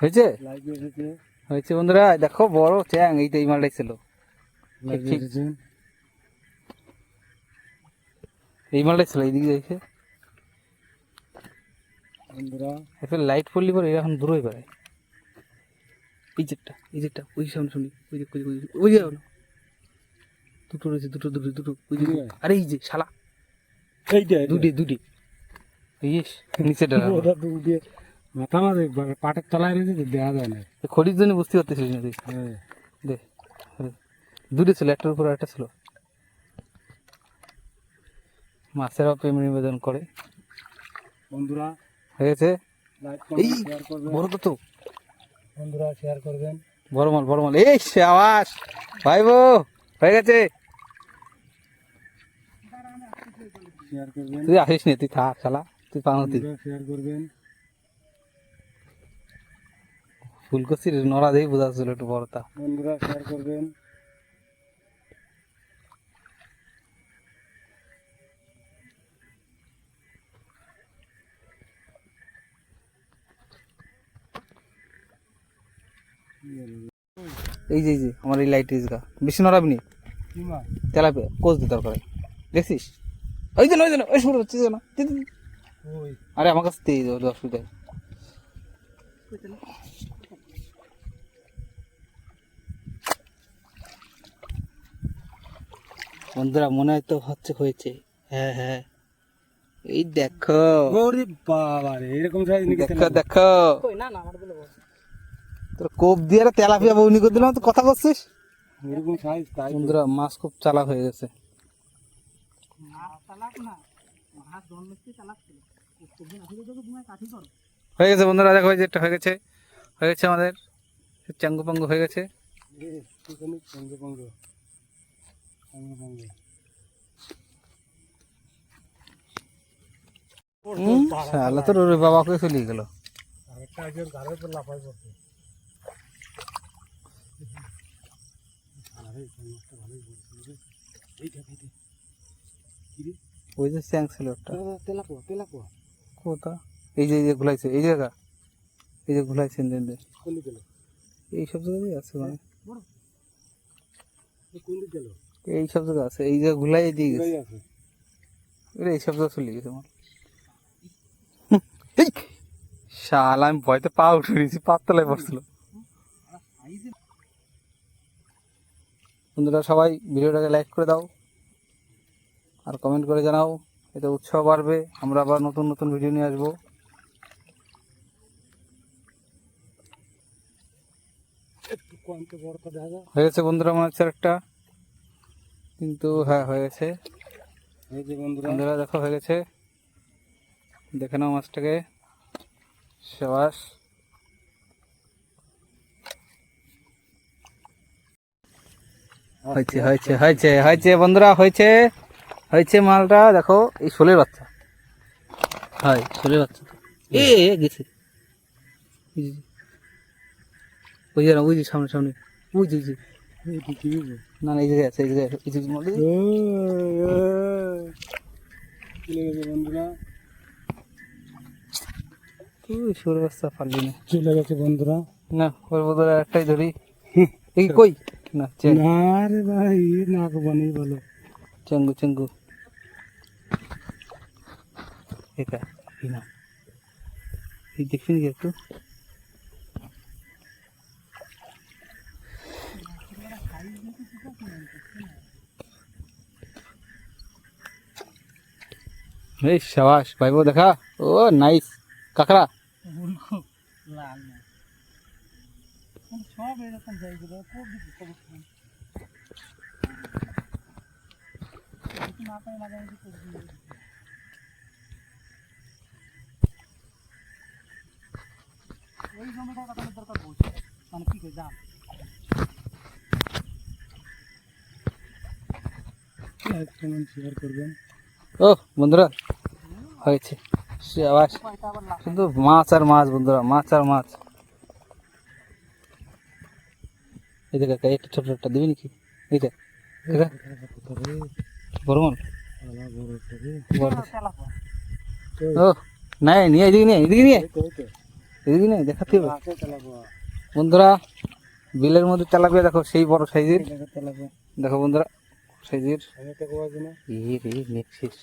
হয়েছে? হয়েছে বন্ধুরা দেখো বড় চ্যাং এই তো এই মালটাই ছিল। এই মালটাই ছিল এইদিকে যাইছে বন্ধুরা। লাইট পড়লি পরে এখন দূর হয়ে এই যেটা এই ওই সামনে শুনি ওই যে ওই যে, ওই যে। দুটো রয়েছে দুটো দুটো দুটো ওই যে আরে এই যে শালা। এইটা। দুটি দুটি। ইস নিচে ওটা দুধ দিয়ে মাথা মাঝে পাটের তলায় রয়েছে দেখা যায় না। খড়ির জন্য বুঝতে পারতেছিস না তুই। হ্যাঁ। দে দুটো ছিল একটার উপর একটা ছিল। মাছেরাও প্রেম নিবেদন করে। বন্ধুরা হয়ে গেছে এই বড় তো তো বন্ধুরা শেয়ার করবেন। বড় মাল বড় মাল। এই আওয়াজ ভাই বো হয়ে গেছে। তুই আসিস নি তুই থাক শালা। তুই পানো শেয়ার করবেন। ফুলকসির নড়া দিয়ে বোঝা ছিল একটু বড়টা। বন্ধুরা শেয়ার করবেন। এই যে এই যে আমার এই লাইট ইসগা বেশি নড়াবি নি? তেলাপে কোচ দিতে দরকার দেখছিস? ওই যে ওই যে ওই শুরু হচ্ছে না। আরে আমার কাছে তেজ ওর অসুবিধা। বন্ধুরা মনে হয় তো হচ্ছে হয়েছে। হ্যাঁ হ্যাঁ। এই দেখো। ওরে বাবা রে এরকম সাইজ নাকি দেখো দেখো। কই না না আমার তোর কোপ দিয়ে একটা তেলাপিয়া বউনি করে দিলাম তো কথা বলছিস? এরকম সাইজ তাই বন্ধুরা মাছ খুব চালাক হয়ে গেছে। হয়ে গেছে বন্ধুরা দেখো যে একটা হয়ে গেছে হয়ে গেছে আমাদের চাঙ্গু পাঙ্গু হয়ে গেছে। বাবাকে চলে গেল। এইটা ওই যে চ্যাং ছিল একটা। তেলাপো তেলাপো কোথা এই যে এই যে ঘুলাইছে এই জায়গা? এই যে ঘুলাইছে দেন দে কোন দিকে গেল এই সব জায়গায় আছে মানে। গেল এই সব জায়গা আছে এই যে ঘুলাই দিয়ে গেছে। এই সব জায়গা চলে গেছে আমার! শালা আমি ভয়তে পা উঠে নিয়েছি পাত তলায় পড়ছিল বন্ধুরা সবাই ভিডিওটাকে লাইক করে দাও। আর কমেন্ট করে জানাও এতে উৎসাহ বাড়বে। আমরা আবার নতুন নতুন ভিডিও নিয়ে আসব। হয়ে গেছে বন্ধুরা মনে হচ্ছে একটা কিন্তু হ্যাঁ হয়ে গেছে বন্ধুরা। বন্ধুরা দেখো হয়ে গেছে। দেখে নাও মাছটাকে। সাবাস। হয়েছে হয়েছে হয়েছে হয়েছে বন্ধুরা হয়েছে। হয়েছে মালটা দেখো এই শোলের বাচ্চা। হয় শোলের বাচ্চা। এ এ, গেছে। ওই যে না ওই যে সামনে সামনে। ওই যে যে। না না এই আছে এই জায়গায় এই যে মধ্যে। চলে গেছে বন্ধুরা। ওই শোলের বাচ্চা পারলি না। চলে গেছে বন্ধুরা। না ওর বদলে একটাই ধরি। এই কই? না রে ভাই এ নাক বানিয়ে বলো। চেঙ্গু চেঙ্গু এটা এই না এই দেখবি নাকি একটু এই সাবাস ভাইবো দেখা ও নাইস কাকড়া সব এরকম সাইজের খুব বেশি সবুজ ফুল। কিছু না পাই মাঝামাঝি করে দিই। ওই জমিটা কাটানোর দরকার বলছে মানে কি করে দাম শেয়ার করবেন ও বন্ধুরা হয়েছে সাবাস শুধু মাছ আর মাছ বন্ধুরা মাছ আর মাছ এই দেখ কাকা একটা ছোট একটা দিবি নাকি এইটা এটা বড় মাল বড় ও নাই নিয়ে এদিকে নিয়ে এদিকে নিয়ে এই তো এই তো এদিকে না দেখাতে হবে। চালাবো। বন্ধুরা বিলের মধ্যে তেলাপিয়া দেখো সেই বড় সাইজের। চালাবো। দেখো বন্ধুরা সাইজের। ই এই রে নেক্সিস।